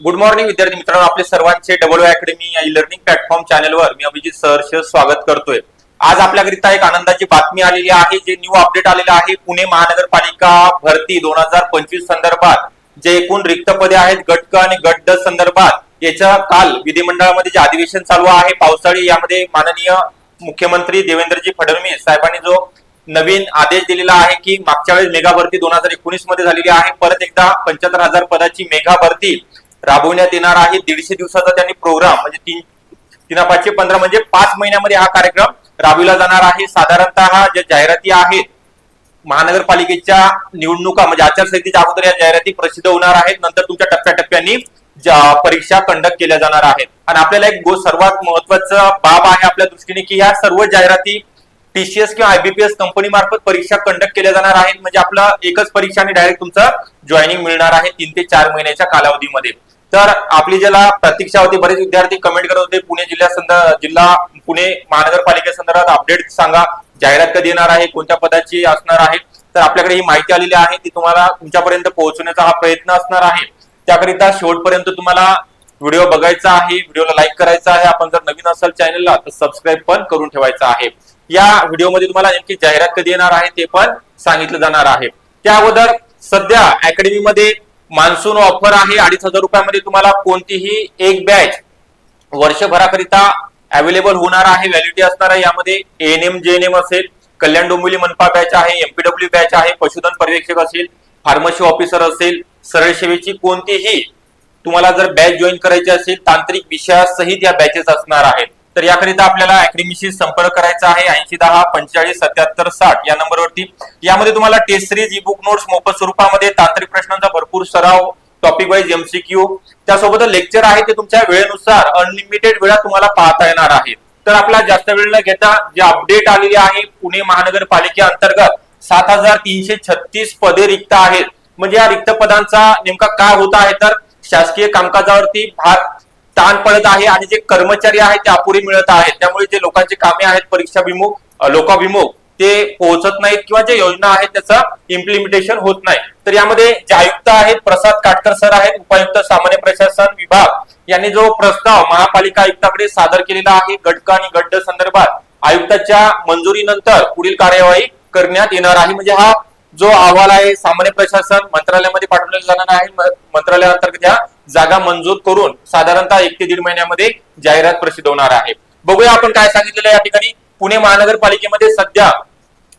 Good morning विद्यार्थी मित्रांनो. आपले सर्वांचे डबल अकॅडमी या लर्निंग प्लॅटफॉर्म चॅनलवर मी अभिजित सहर्ष स्वागत करतोय. आज आपल्याकरिता एक आनंदाची बातमी आलेली आहे. जे न्यू अपडेट आलेलं आहे. पुणे महानगरपालिका भरती दोन हजार पंचवीस संदर्भात. जे एकूण रिक्त पदे आहेत गटक आणि गट ड संदर्भात. याच्या काल विधिमंडळामध्ये जे अधिवेशन चालू आहे पावसाळी यामध्ये माननीय मुख्यमंत्री देवेंद्रजी फडणवीस साहेबांनी जो नवीन आदेश दिलेला आहे की मागच्या वेळेस मेगा भरती दोन हजार एकोणीसमध्ये झालेली आहे. परत एकदा पंच्याहत्तर हजार पदाची मेगा भरती राबवण्यात येणार आहे. दीडशे दिवसाचा त्यांनी प्रोग्राम म्हणजे तीन तीन पाचशे पंधरा म्हणजे पाच महिन्यामध्ये हा कार्यक्रम राबविला जाणार आहे. साधारणतः ज्या जाहिराती आहेत महानगरपालिकेच्या निवडणुका म्हणजे आचारसंहितेच्या अगोदर या जाहिराती प्रसिद्ध होणार आहेत. नंतर तुमच्या टप्प्याटप्प्याने परीक्षा कंडक्ट केल्या जाणार आहेत. आणि आपल्याला एक सर्वात महत्त्वाचा बाब आहे आपल्या दृष्टीने की ह्या सर्व जाहिराती टीसीएस किंवा आयबीपीएस कंपनी मार्फत परीक्षा कंडक्ट केल्या जाणार आहेत. म्हणजे आपला एकच परीक्षा आणि डायरेक्ट तुमचं जॉईनिंग मिळणार आहे तीन ते चार महिन्याच्या कालावधीमध्ये. तर आपली ज्याला प्रतीक्षा होती बरेच विद्यार्थी कमेंट करत होते पुणे जिल्ह्या जिल्हा पुणे महानगरपालिकेसंदर्भात अपडेट सांगा. जाहिरात कधी येणार आहे कोणत्या पदाची असणार आहे? तर आपल्याकडे ही माहिती आलेली आहे ती तुम्हाला तुमच्यापर्यंत पोहोचवण्याचा हा प्रयत्न असणार आहे. त्याकरिता शेवटपर्यंत तुम्हाला व्हिडिओ बघायचा आहे व्हिडिओला लाईक करायचा आहे. आपण जर नवीन असाल चॅनलला तर सबस्क्राईब पण करून ठेवायचा आहे. या व्हिडिओमध्ये तुम्हाला नेमकी जाहिरात कधी येणार आहे ते पण सांगितलं जाणार आहे. त्या अगोदर सध्या अकॅडमीमध्ये मान्सून ऑफर आहे अडीच हजार रुपयामध्ये तुम्हाला कोणतीही एक बॅच वर्षभराकरिता अवेलेबल होणार आहे व्हॅलिडिटी असणार आहे. यामध्ये एएनएम जेएनएम असेल कल्याण डोंबिवली मनपा बॅच आहे एमपीडब्ल्यू बॅच आहे पशुधन पर्यवेक्षक असेल फार्मसी ऑफिसर असेल सरळ सेवेची कोणतीही तुम्हाला जर बॅच जॉईन करायची असेल तांत्रिक विषयासहित या बॅचेस असणार आहेत. तर याकरिता आपल्याला अकॅडमीशी संपर्क करायचा आहे. ऐंशी दहा पंचेचाळीस सत्याहत्तर साठ या नंबरवरती. यामध्ये तुम्हाला test series e book notes मोफत स्वरूपामध्ये तांत्रिक प्रश्नांचा भरपूर सराव टॉपिक वाईज एमसीक्यू त्यासोबत लेक्चर आहे ते तुमच्या वेळेनुसार अनलिमिटेड वेळा तुम्हाला पाहता येणार आहे. तर आपला जास्त वेळ न घेता जे अपडेट आलेली आहे पुणे महानगरपालिकेअंतर्गत सात हजार तीनशे छत्तीस पदे रिक्त आहेत. म्हणजे या रिक्त पदांचा नेमका काय होत आहे तर शासकीय कामकाजावरती भार ताण पडत आहे आणि जे कर्मचारी आहेत ते अपुरी मिळत आहेत. त्यामुळे जे लोकांचे कामे आहेत परीक्षाभिमुख लोकाभिमुख ते पोहोचत नाहीत किंवा जे योजना आहेत त्याचं इम्प्लिमेंटेशन होत नाही. तर यामध्ये जे आयुक्त आहेत प्रसाद काटकर सर आहेत उपायुक्त सामान्य प्रशासन विभाग यांनी जो प्रस्ताव महापालिका आयुक्ताकडे सादर केलेला आहे गटक आणि गड्ड संदर्भात आयुक्ताच्या मंजुरीनंतर पुढील कार्यवाही करण्यात येणार आहे. म्हणजे हा जो अहवाल आहे सामान्य प्रशासन मंत्रालयामध्ये पाठवलेला जाणार आहे. म- मंत्रालयाअंतर्गत या जागा मंजूर करून साधारणतः एक ते दीड महिन्यामध्ये जाहिरात प्रसिद्ध होणार आहे. बघूया आपण काय सांगितलेलं या ठिकाणी. पुणे महानगरपालिकेमध्ये सध्या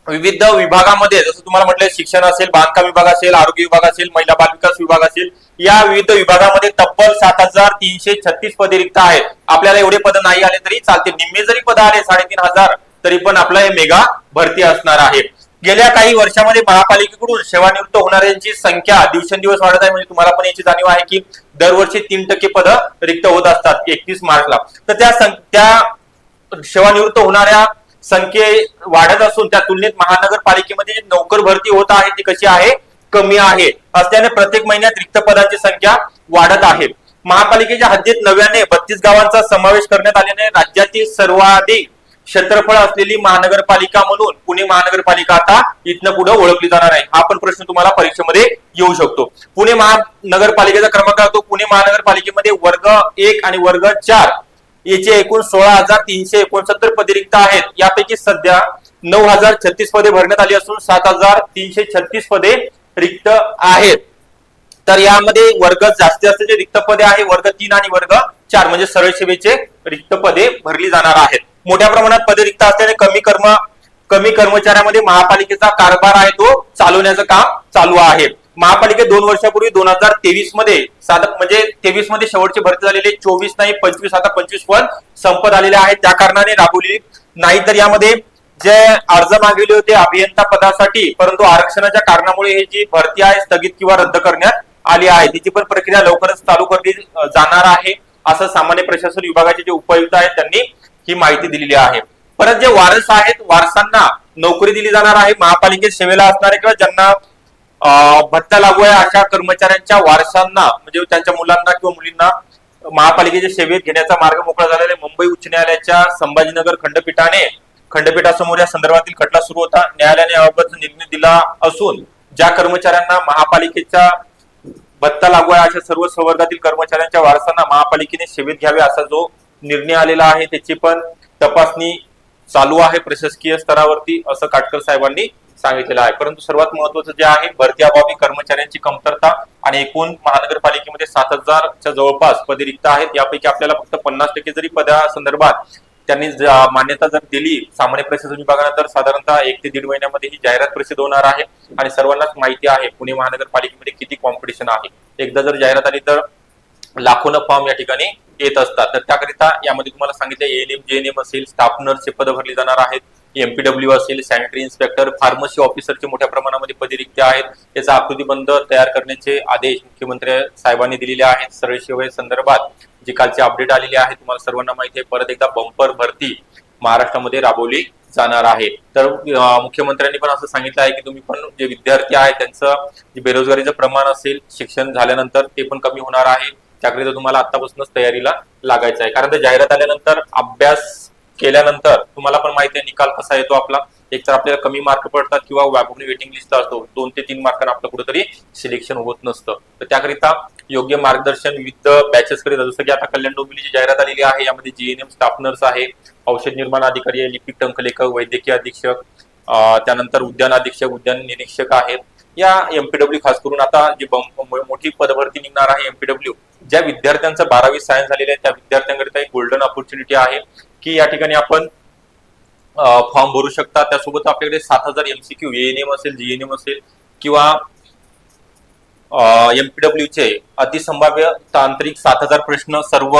विविध विभागामध्ये जसं तुम्हाला म्हटलं शिक्षण असेल बांधकाम विभाग असेल आरोग्य विभाग असेल महिला बाल विकास विभाग असेल या विविध विभागामध्ये तब्बल सात हजार तीनशे छत्तीस पदे रिक्त आहेत. आपल्याला एवढे पद नाही आले तरी चालते निम्मे जरी पद आले साडेतीन हजार तरी पण आपलं हे मेगा भरती असणार आहे. गेल्या काही वर्षामध्ये महापालिकेकडून सेवानिवृत्त होणाऱ्यांची संख्या दिवसेंदिवस वाढत आहे. म्हणजे तुम्हाला पण याची जाणीव आहे की दरवर्षी तीन टक्के पद रिक्त होत असतात एकतीस मार्चला. तर त्या त्या सेवानिवृत्त होणाऱ्या संख्ये वाढत असून त्या तुलनेत महानगरपालिकेमध्ये जी नोकर भरती होत आहे ती कशी आहे? कमी आहे. असल्याने प्रत्येक महिन्यात रिक्त पदांची संख्या वाढत आहे. महापालिकेच्या हद्दीत नव्याने बत्तीस गावांचा समावेश करण्यात आल्याने राज्यातील सर्वाधिक क्षेत्रफळ असलेली महानगरपालिका म्हणून पुणे महानगरपालिका आता इथनं पुढे ओळखली जाणार आहे. हा पण प्रश्न तुम्हाला परीक्षेमध्ये येऊ शकतो. पुणे महानगरपालिकेचा क्रमांक असतो पुणे महानगरपालिकेमध्ये वर्ग एक आणि वर्ग चार याचे एकूण सोळा हजार तीनशे एकोणसत्तर पदे रिक्त आहेत. यापैकी सध्या नऊ हजार छत्तीस पदे भरण्यात आली असून सात हजार तीनशे छत्तीस पदे रिक्त आहेत. तर यामध्ये वर्ग जास्तीत जास्त जे रिक्त पदे आहे. वर्ग तीन आणि वर्ग चार म्हणजे सरळ सेवेचे रिक्त पदे भरली जाणार आहेत. मोठ्या प्रमाणात पदे रिक्त असल्याने कमी कर्म कमी कर्मचाऱ्यामध्ये महापालिकेचा कारभार आहे तो चालवण्याचं काम चालू आहे. महापालिकेत दोन वर्षापूर्वी दोन हजार तेवीसमध्ये साधा म्हणजे तेवीसमध्ये शेवटची भरती झालेली चोवीस नाही पंचवीस आता पंचवीस पण संपत आलेले आहेत. त्या कारणाने राबवली नाही तर यामध्ये जे अर्ज मागवले होते अभियंता पदासाठी परंतु आरक्षणाच्या कारणामुळे हे जी भरती आहे स्थगित किंवा रद्द करण्यात आली आहे. तिची पण प्रक्रिया लवकरच चालू करली जाणार आहे असं सामान्य प्रशासन विभागाचे जे उपायुक्त आहेत त्यांनी ही माहिती दिलेली आहे. परत जे वारस आहेत वारसांना नोकरी दिली जाणार आहे महापालिकेत सेवेला असणारे किंवा ज्यांना भत्ता लागू आहे अशा कर्मचाऱ्यांच्या वारसांना म्हणजे त्यांच्या मुलांना किंवा मुलींना महापालिकेच्या सेवेत घेण्याचा मार्ग मोकळा झालेला आहे. मुंबई उच्च न्यायालयाच्या संभाजीनगर खंडपीठाने खंडपीठासमोर या संदर्भातील खटला सुरू होता. न्यायालयाने याबाबत निर्णय दिला असून ज्या कर्मचाऱ्यांना महापालिकेच्या भत्ता लागू आहे अशा सर्व संवर्गातील कर्मचाऱ्यांच्या वारसांना महापालिकेने सेवेत घ्यावे असा जो निर्णय आलेला आहे त्याची पण तपासणी चालू आहे प्रशासकीय स्तरावरती असं काटकर साहेबांनी सांगितलेलं आहे. परंतु सर्वात महत्वाचं जे आहे भरती अभावी कर्मचाऱ्यांची कमतरता आणि एकूण महानगरपालिकेमध्ये सात हजारच्या जवळपास पदे रिक्त आहेत. यापैकी आपल्याला फक्त पन्नास टक्के जरी पदासंदर्भात त्यांनी मान्यता जर दिली सामान्य प्रशासन विभागानं तर साधारणतः एक ते दीड महिन्यामध्ये ही जाहिरात प्रसिद्ध होणार आहे. आणि सर्वांनाच माहिती आहे पुणे महानगरपालिकेमध्ये किती कॉम्पिटिशन आहे. एकदा जर जाहिरात आली तर लाखोनं फॉर्म या ठिकाणी येत असतात. तर त्याकरिता यामध्ये तुम्हाला सांगितलं एएनएम जेएनएम असेल स्टाफ नर्सचे पद भरली जाणार आहेत. एमपीडब्ल्यू असेल सॅनिटरी इन्स्पेक्टर फार्मसी ऑफिसरचे मोठ्या प्रमाणामध्ये पदे रिक्त आहेत. त्याचा आकृतीबंध तयार करण्याचे आदेश मुख्यमंत्री साहेबांनी दिलेले आहेत. सरळ सेवे संदर्भात जी कालची अपडेट आलेली आहे तुम्हाला सर्वांना माहिती आहे परत एकदा बंपर भरती महाराष्ट्रामध्ये राबवली जाणार आहे. तर मुख्यमंत्र्यांनी पण असं सांगितलं आहे की तुम्ही पण जे विद्यार्थी आहेत त्यांचं जे बेरोजगारीचं प्रमाण असेल शिक्षण झाल्यानंतर ते पण कमी होणार आहे. त्याकरिता तुम्हाला आतापासूनच तयारीला लागायचं आहे. कारण ते जाहिरात आल्यानंतर अभ्यास केल्यानंतर तुम्हाला पण माहिती आहे निकाल कसा येतो आपला. एक तर आपल्याला कमी मार्क पडतात किंवा वागवणी वेटिंग लिस्ट असतो. दोन ते तीन मार्कांना आपलं कुठेतरी सिलेक्शन होत नसतं. तर त्याकरिता योग्य मार्गदर्शन विविध बॅचेस करिता जसं की आता कल्याण डोंबिवलीची जाहिरात आलेली आहे. यामध्ये जीएनएम स्टाफ नर्स आहे. औषध निर्माण अधिकारी आहे. लिपिक टंकलेखक वैद्यकीय अधीक्षक त्यानंतर उद्यान अधीक्षक उद्यान निरीक्षक आहेत. या एमपीडब्ल्यू खास करून आता जी मोठी पदभरती निघणार आहे एमपीडब्ल्यू ज्या विद्यार्थ्यांचं बारावी सायन्स झालेलं आहे त्या विद्यार्थ्यांकरिता एक गोल्डन ऑपॉर्च्युनिटी आहे की या ठिकाणी आपण फॉर्म भरू शकता. त्यासोबत आपल्याकडे सात हजार एमसीक्यू एएनएम असेल जीएनएम असेल किंवा एमपीडब्ल्यू चे अतिसंभाव्य तांत्रिक सात हजार प्रश्न सर्व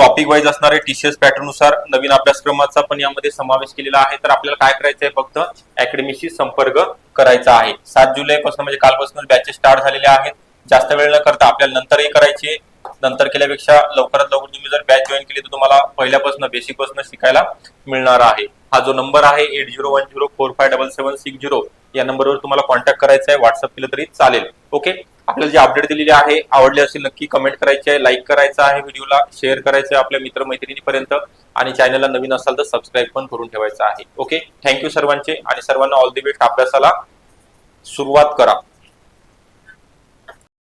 टॉपिक वाईज असणारे टीसीएस पॅटर्ननुसार नवीन अभ्यासक्रमाचा पण यामध्ये समावेश केलेला आहे. तर आपल्याला काय करायचं आहे फक्त अकॅडमीशी संपर्क करायचा आहे. सात जुलै पासून म्हणजे कालपासून बॅचेस स्टार्ट झालेले आहेत. जास्त वेळ न करता आपल्याला नंतरही करायचे. नंतर केल्यापेक्षा लवकरात लवकर तुम्ही जर बॅच जॉईन केली तर तुम्हाला पहिल्यापासून बेसिकपासून शिकायला मिळणार आहे. हा जो नंबर आहे eight zero one zero four five double seven six zero या नंबरवर तुम्हाला कॉन्टॅक्ट करायचा आहे व्हॉट्सअप केलं तरी चालेल. ओके आपल्याला जे अपडेट दिलेली आहे आवडले असेल नक्की कमेंट करायची आहे लाईक करायचं आहे व्हिडिओला शेअर करायचं आहे आपल्या मित्रमैत्रिणीपर्यंत आणि चॅनलला नवीन असाल तर सबस्क्राईब पण करून ठेवायचं आहे. ओके थँक्यू सर्वांचे आणि सर्वांना ऑल दी बेस्ट अभ्यासाला सुरुवात करा.